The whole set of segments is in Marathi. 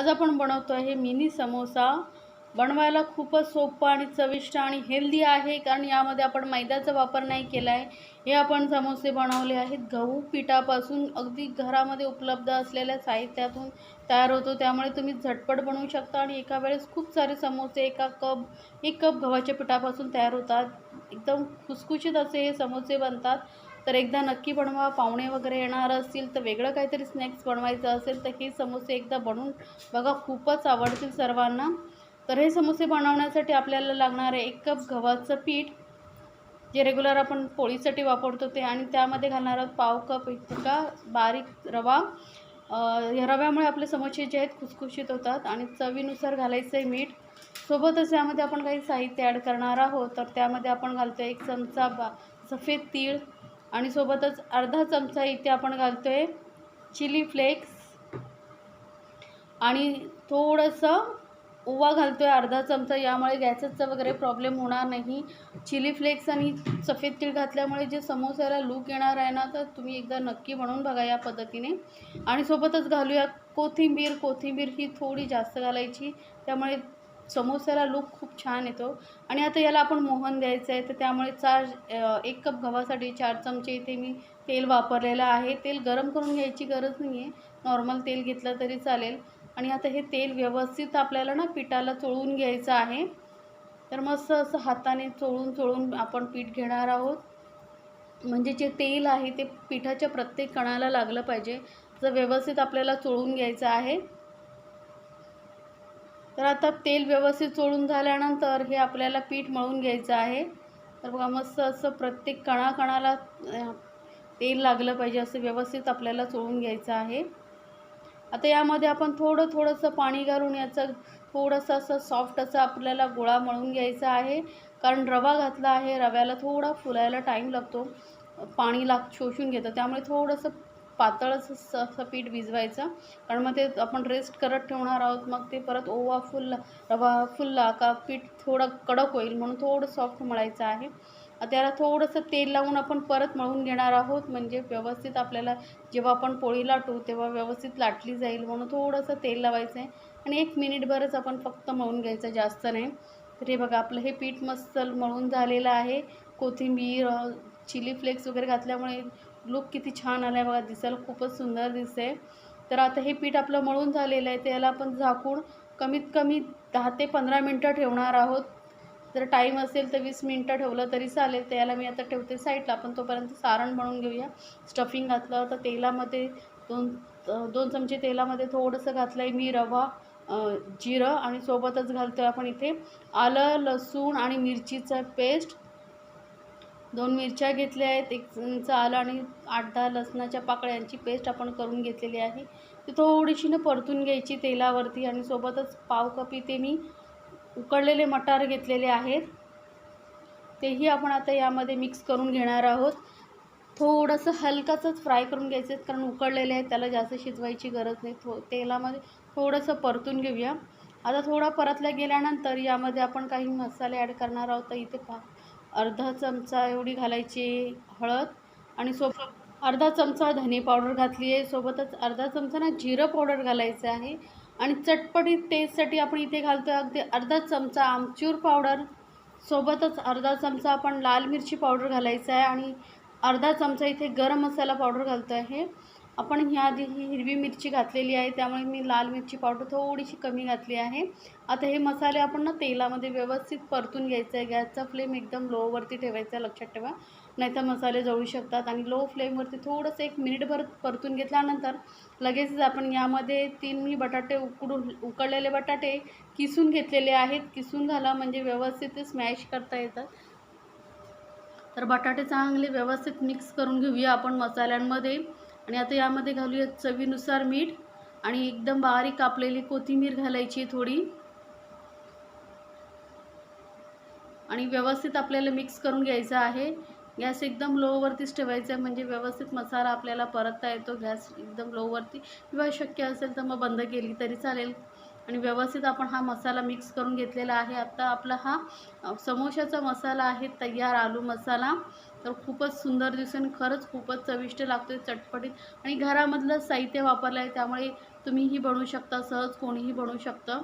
आज आपण बनवतो आहे मिनी समोसा. बनवायला खूपच सोपं आणि चविष्ट आणि हेल्दी आहे कारण यामध्ये आपण मैद्याचा वापर नाही केला आहे हे आपण समोसे बनवले आहेत. गहू पिठापासून अगदी घरामध्ये उपलब्ध असलेल्या साहित्यातून तयार होतो. त्यामुळे तुम्ही झटपट बनवू शकता आणि एका वेळेस खूप सारे समोसे एका कप एक कप गव्हाच्या पिठापासून तयार होतात. एकदम खुसखुशीत असे हे समोसे बनतात. तर एकदा नक्की बनवा पाहुणे वगैरे येणार असतील तर वेगळं काहीतरी स्नॅक्स बनवायचं असेल तर हे समोसे एकदा बनवून बघा खूपच आवडतील सर्वांना. तर हे समोसे बनवण्यासाठी आपल्याला लागणार आहे एक कप गव्हाचं पीठ जे रेग्युलर आपण पोळीसाठी वापरतो ते. आणि त्यामध्ये घालणार आहोत पाव कप इतका बारीक रवा. या रव्यामुळे आपले समोसे जे आहेत खुसखुशीत होतात आणि चवीनुसार घालायचं आहे मीठ. सोबतच यामध्ये आपण काही साहित्य ॲड करणार आहोत. तर त्यामध्ये आपण घालतो आहे एक चमचा बा सफेद तीळ आणि सोबतच अर्धा चमचा इथे आपण घालतो आहे चिली फ्लेक्स. आणि थोडंसं ओवा घालतो आहे अर्धा चमचा यामुळे गॅसेसचा वगैरे प्रॉब्लेम होणार नाही. चिली फ्लेक्स आणि सफेद तीळ घातल्यामुळे जे समोसाला लूक येणार आहे ना तर तुम्ही एकदा नक्की बनवून बघा या पद्धतीने. आणि सोबतच घालूया कोथिंबीर. कोथिंबीर ही थोडी जास्त घालायची त्यामुळे समोस्याला लूक खूप छान येतो. आणि आता याला आपण मोहन द्यायचं आहे तर त्यामुळे चार एक कप गव्हासाठी चार चमचे इथे मी तेल वापरलेलं आहे. तेल गरम करून घ्यायची गरज नाही आहे नॉर्मल तेल घेतलं तरी चालेल. आणि आता हे तेल व्यवस्थित आपल्याला ना पिठाला चोळून घ्यायचं आहे. तर मस्त असं हाताने चोळून चोळून आपण पीठ घेणार आहोत. म्हणजे जे तेल आहे ते पिठाच्या प्रत्येक कणाला लागलं पाहिजे. तर व्यवस्थित आपल्याला चोळून घ्यायचं आहे. तर आता तेल व्यवस्थित चोळून झाल्यानंतर हे आपल्याला पीठ मळून घ्यायचं आहे. तर बघा मस्त असं प्रत्येक कणाकणाला तेल लागलं पाहिजे असं व्यवस्थित आपल्याला चोळून घ्यायचं आहे. आता यामध्ये आपण थोडं थोडंसं पाणी घालून याचं थोडंसं असं सॉफ्ट असं आपल्याला गोळा मळून घ्यायचा आहे. कारण रवा घातला आहे रव्याला थोडा फुलायला टाईम लागतो. पाणी लाग शोषून घेतं. त्यामुळे थोडंसं पातळच असं असं पीठ भिजवायचं. कारण मग ते आपण रेस्ट करत ठेवणार आहोत मग ते परत ओवा फुलला रवा फुलला का पीठ थोडं कडक होईल म्हणून थोडं सॉफ्ट मळायचं आहे. त्याला थोडंसं तेल लावून आपण परत मळून घेणार आहोत. म्हणजे व्यवस्थित आपल्याला जेव्हा आपण पोळी लाटू तेव्हा व्यवस्थित लाटली जाईल म्हणून थोडंसं तेल लावायचं आहे आणि एक मिनिटभरच आपण फक्त मळून घ्यायचं जास्त नाही. तर हे बघा आपलं हे पीठ मस्त मळून झालेलं आहे. कोथिंबीर चिली फ्लेक्स वगैरे घातल्यामुळे लुक किती छान आला आहे बघा दिसायला खूपच सुंदर दिसते तर आता हे पीठ आपलं मळून झालेलं आहे त्याला आपण झाकून कमीत कमी दहा ते पंधरा मिनटं ठेवणार आहोत. जर टाईम असेल तर वीस मिनटं ठेवलं तरी चालेल त्याला मी आता ठेवते साईडला. आपण तोपर्यंत सारण बनवून घेऊया. स्टफिंग घातलं तर तेलामध्ये दोन दोन चमचे तेलामध्ये थोडंसं घातलं आहे मी रवा जिरं आणि सोबतच घालतो आहे आपण इथे आलं लसूण आणि मिरचीचं पेस्ट. दोन मिरच्या घेतल्या आहेत एक इंच आलं आणि आठ दहा लसणाच्या पाकळ्यांची पेस्ट आपण करून घेतलेली आहे. ती थोडीशी ना परतून घ्यायची तेलावरती आणि सोबतच पाव कपी ते मी उकडलेले मटार घेतलेले आहेत. तेही आपण आता यामध्ये मिक्स करून घेणार आहोत. थोडंसं हलकाचंच फ्राय करून घ्यायचं आहेत कारण उकडलेले आहेत त्याला जास्त शिजवायची गरज नाही. थो तेलामध्ये थोडंसं परतून घेऊया. आता थोडा परतल्या गेल्यानंतर यामध्ये आपण काही मसाले ॲड करणार आहोत तर इथे पा अर्धा चमचा एवढी घालायची हळद आणि सोबत अर्धा चमचा धने पावडर घातली आहे सोबतच अर्धा चमचा ना जिरं पावडर घालायचं आहे. आणि चटपटीत टेस्टसाठी आपण इथे घालतो आहे अगदी अर्धा चमचा आमचूर पावडर. सोबतच अर्धा चमचा आपण लाल मिरची पावडर घालायचा आहे. आणि अर्धा चमचा इथे गरम मसाला पावडर घालतो आहे आपण ह्याआधी ही हिरवी मिरची घातलेली आहे त्यामुळे मी लाल मिरची पावडर थोडीशी कमी घातली आहे. आता हे मसाले आपण ना तेलामध्ये व्यवस्थित परतून घ्यायचं आहे. गॅसचा फ्लेम एकदम लोवरती ठेवायचा आहे, लक्षात ठेवा. नाहीतर मसाले जळू शकतात आणि लो फ्लेमवरती थोडंसं एक मिनिटभर परतून घेतल्यानंतर लगेचच आपण यामध्ये तीन मी बटाटे उकडून उकडलेले बटाटे किसून घेतलेले आहेत. किसून घाला म्हणजे व्यवस्थित ते स्मॅश करता येतात. तर बटाटे चांगले व्यवस्थित मिक्स करून घेऊया आपण मसाल्यांमध्ये. आणि आता यामध्ये घालूया चवीनुसार मीठ आणि एकदम बारीक कापलेली कोथिंबीर घालायची थोडी. आणि व्यवस्थित आपल्याला मिक्स करून घ्यायचं आहे. गॅस एकदम लोवरतीच ठेवायचा आहे म्हणजे व्यवस्थित मसाला आपल्याला परतता येतो गॅस एकदम लोवरती. किंवा शक्य असेल तर मग बंद केली तरी चालेल. आणि व्यवस्थित आपण हा मसाला मिक्स करून घेतलेला आहे. आता आपला हा समोशाचा मसाला आहे तयार आलू मसाला. तर खूपच सुंदर दिसून खरंच खूपच चविष्ट लागतो चटपटीत. आणि घरामधलं साहित्य वापरलं आहे त्यामुळे तुम्हीही बनवू शकता सहज कोणीही बनवू शकतं.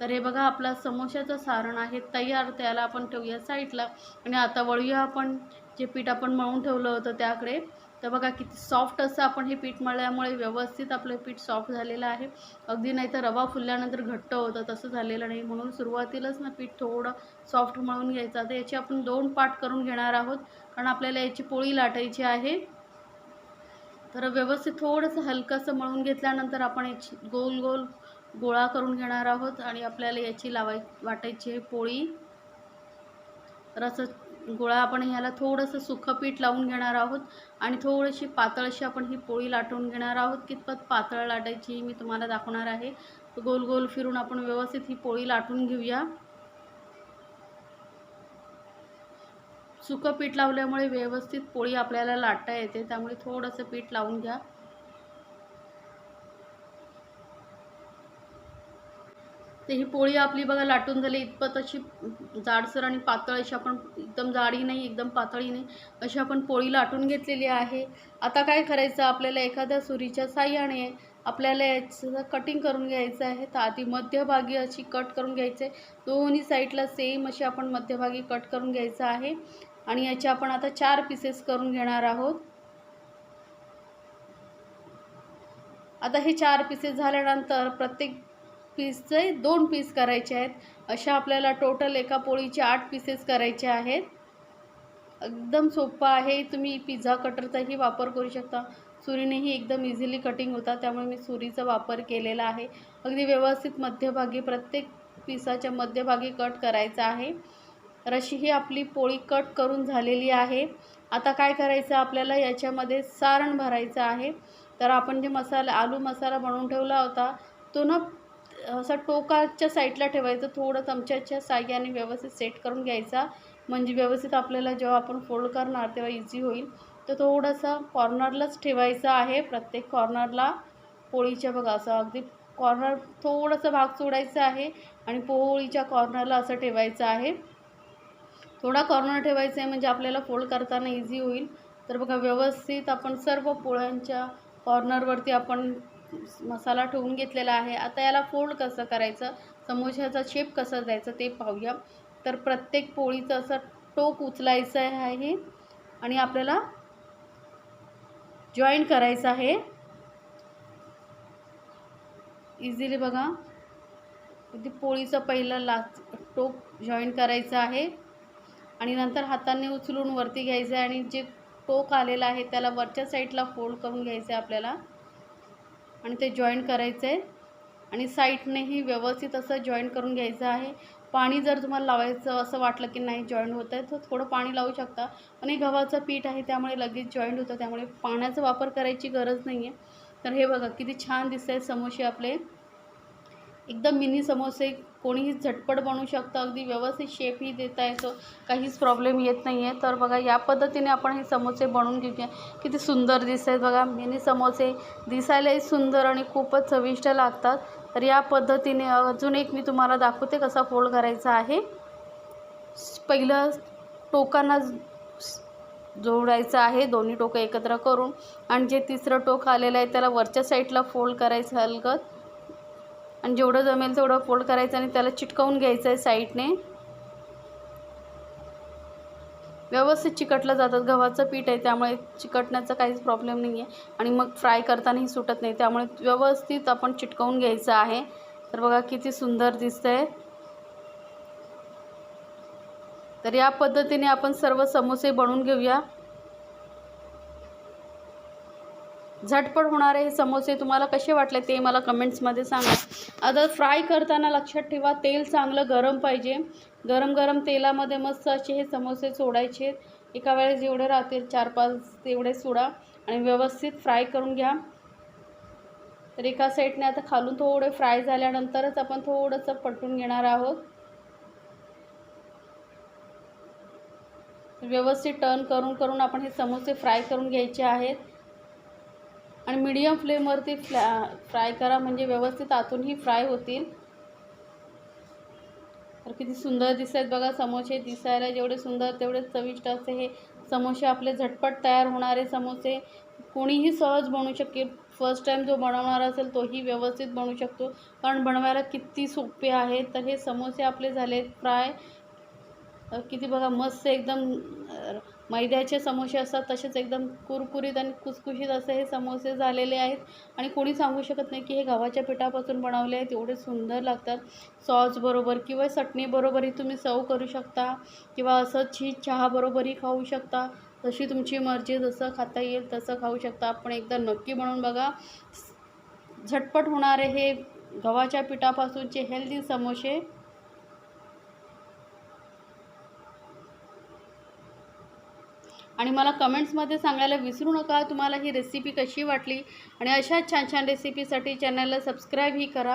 तर हे बघा आपला समोशाचं सारण आहे तयार त्याला आपण ठेवूया साईडला. आणि आता वळूया आपण जे पीठ आपण मळून ठेवलं होतं त्याकडे. तर बघा किती सॉफ्ट असं आपण हे पीठ मळल्यामुळे व्यवस्थित आपलं पीठ सॉफ्ट झालेलं आहे. अगदी नाही तर रवा फुलल्यानंतर घट्ट होतं तसं झालेलं नाही. म्हणून सुरुवातीलाच ना पीठ थोडं सॉफ्ट मळून घ्यायचं. आता याची आपण दोन पाट करून घेणार आहोत. कारण आपल्याला याची पोळी लाटायची आहे. तर व्यवस्थित थोडंसं हलकंसं मळून घेतल्यानंतर आपण याची गोल गोल गोळा करून घेणार आहोत. आणि आपल्याला याची लावाय वाटायची आहे पोळी. तर असं गोळा आपण ह्याला थोडंसं सुखं पीठ लावून घेणार आहोत आणि थोडीशी पातळशी आपण ही पोळी लाटून घेणार आहोत. कितपत पातळ लाटायची मी तुम्हाला दाखवणार आहे. गोल गोल फिरून आपण व्यवस्थित ही पोळी लाटून घेऊया. सुकं पीठ लावल्यामुळे व्यवस्थित पोळी आपल्याला लाटता येते. त्यामुळे थोडंसं पीठ लावून घ्या. तर ही पोळी आपली बघा लाटून झाली इतपत अशी जाडसर आणि पातळ अशी आपण एकदम जाडी नाही एकदम पातळी नाही अशी आपण पोळी लाटून घेतलेली आहे. आता काय करायचं? आपल्याला एखाद्या सुरीच्या साह्याने आपल्याला याचं कटिंग करून घ्यायचं आहे. तर आधी मध्यभागी अशी कट करून घ्यायचं. आहे दोन्ही साईडला सेम अशी आपण मध्यभागी कट करून घ्यायचं आहे. आणि याचे आपण आता चार पीसेस करून घेणार आहोत. आता हे चार पीसेस झाल्यानंतर प्रत्येक पीसचे दोन पीस करायचे आहेत. अशा आपल्याला टोटल एका पोळीचे आठ पीसेस करायचे आहेत. एकदम सोपं आहे. तुम्ही पिझ्झा कटरचाही वापर करू शकता. सुरीनेही एकदम इझिली कटिंग होता त्यामुळे मी सुरीचा वापर केलेला आहे. अगदी व्यवस्थित मध्यभागी प्रत्येक पिसाच्या मध्यभागी कट करायचा आहे. तर अशी ही आपली पोळी कट करून झालेली आहे. आता काय करायचं? आपल्याला याच्यामध्ये सारण भरायचं आहे. तर आपण जे मसाला आलू मसाला बनवून ठेवला होता तो ना असा टोकाच्या साईडला ठेवायचं थोडं चमच्याच्या साह्याने व्यवस्थित सेट करून घ्यायचा. म्हणजे व्यवस्थित आपल्याला जेव्हा आपण फोल्ड करणार तेव्हा इझी होईल. तर थोडंसं कॉर्नरलाच ठेवायचं आहे. प्रत्येक कॉर्नरला पोळीच्या बघा असं अगदी कॉर्नर थोडंसं भाग सोडायचा आहे आणि पोळीच्या कॉर्नरला असं ठेवायचं आहे. थोडा कॉर्नर ठेवायचा आहे म्हणजे आपल्याला फोल्ड करताना इझी होईल. तर बघा व्यवस्थित आपण सर्व पोळ्यांच्या कॉर्नरवरती आपण मसाला ठेवून घेतलेला आहे. आता याला फोल्ड कसं करायचं? समोशाचा शेप कसा द्यायचा ते पाहूया. तर प्रत्येक पोळीचं असं टोक उचलायचं आहे आणि आपल्याला जॉईन करायचं आहे. इझिली बघा. अगदी पोळीचं पहिलं लास्ट टोक जॉईन करायचं आहे. आणि नंतर हाताने उचलून वरती घ्यायचं आहे आणि जे टोक आलेलं आहे त्याला वरच्या साईडला फोल्ड करून घ्यायचं आहे आपल्याला. आणि ते जॉईंट करायचं आहे आणि साईडनेही व्यवस्थित असं जॉईंट करून घ्यायचं आहे. पाणी जर तुम्हाला लावायचं असं वाटलं की नाही जॉईंट होत आहे तर थोडं पाणी लावू शकता. पण हे गव्हाचं पीठ आहे त्यामुळे लगेच जॉईंट होतं. त्यामुळे पाण्याचा वापर करायची गरज नाही आहे तर हे बघा किती छान दिसत आहे समोसे आपले. एकदम मिनी समोसे कोणीही झटपट बनवू शकतं. अगदी व्यवस्थित शेपही देता येतो. काहीच प्रॉब्लेम येत नाही आहे तर बघा या पद्धतीने आपण हे समोसे बनवून घेऊया. किती सुंदर दिसत आहेत बघा. मिनी समोसे दिसायलाही सुंदर आणि खूपच चविष्ट लागतात. तर या पद्धतीने अजून एक मी तुम्हाला दाखवते कसा फोल्ड करायचा आहे. पहिलं टोकांना जोडायचं आहे. दोन्ही टोकं एकत्र करून. आणि जे तिसरं टोक आलेलं आहे त्याला वरच्या साईडला फोल्ड करायचं हलगत आणि जेवढं जमेल तेवढं फोल्ड करायचं आणि त्याला चिटकवून घ्यायचं आहे साईडने. व्यवस्थित चिकटलं जातात. गव्हाचं पीठ आहे त्यामुळे चिकटण्याचा काहीच प्रॉब्लेम नाही आहे आणि मग फ्राय करतानाही सुटत नाही. त्यामुळे व्यवस्थित आपण चिटकवून घ्यायचं आहे. तर बघा किती सुंदर दिसतं आहे तर या पद्धतीने आपण सर्व समोसे बनवून घेऊया. झटपट होणारे हे समोसे तुम्हाला कसे वाटले ते मला कमेंट्समध्ये सांगा. आता फ्राय करताना लक्षात ठेवा तेल चांगलं गरम पाहिजे. गरम गरम तेलामध्ये मस्त असे हे समोसे सोडायचे. एका वेळेस जेवढे राहतील चार पाच तेवढे सोडा आणि व्यवस्थित फ्राय करून घ्या. तर एका साईडने आता खालून थोडे फ्राय झाल्यानंतरच आपण थोडंसं पटवून घेणार आहोत. व्यवस्थित टर्न करून करून आपण हे समोसे फ्राय करून घ्यायचे आहेत. आणि मीडियम फ्लेमवरती फ्लॅ फ्राय करा. म्हणजे व्यवस्थित आतूनही फ्राय होतील. तर किती सुंदर दिसत आहेत बघा. समोसे दिसायला जेवढे सुंदर तेवढे चविष्ट असे हे समोसे आपले झटपट तयार होणारे समोसे. कोणीही सहज बनवू शकेल. फर्स्ट टाईम जो बनवणार असेल तोही व्यवस्थित बनवू शकतो. कारण बनवायला किती सोपे आहे. तर हे समोसे आपले झाले फ्राय किती बघा मस्त एकदम मैद्याचे समोसे असतात तसेच एकदम कुरकुरीत आणि कुसकुशीत असे हे समोसे झालेले आहेत. आणि कोणी सांगू शकत नाही की हे गव्हाच्या पिठापासून बनवले आहेत एवढे सुंदर लागतात. सॉसबरोबर किंवा चटणीबरोबरही तुम्ही सर्व करू शकता किंवा असं चीज चहाबरोबरही खाऊ शकता. जशी तुमची मर्जी जसं खाता येईल तसं खाऊ शकता. आपण एकदा नक्की बनवून बघा. झटपट होणारे हे गव्हाच्या पिठापासूनचे हेल्दी समोसे आणि मला कमेंट्समध्ये सांगायला विसरू नका. तुम्हाला ही रेसिपी कशी वाटली? आणि अशा छान छान रेसिपीसाठी चॅनलला सबस्क्राईबही करा.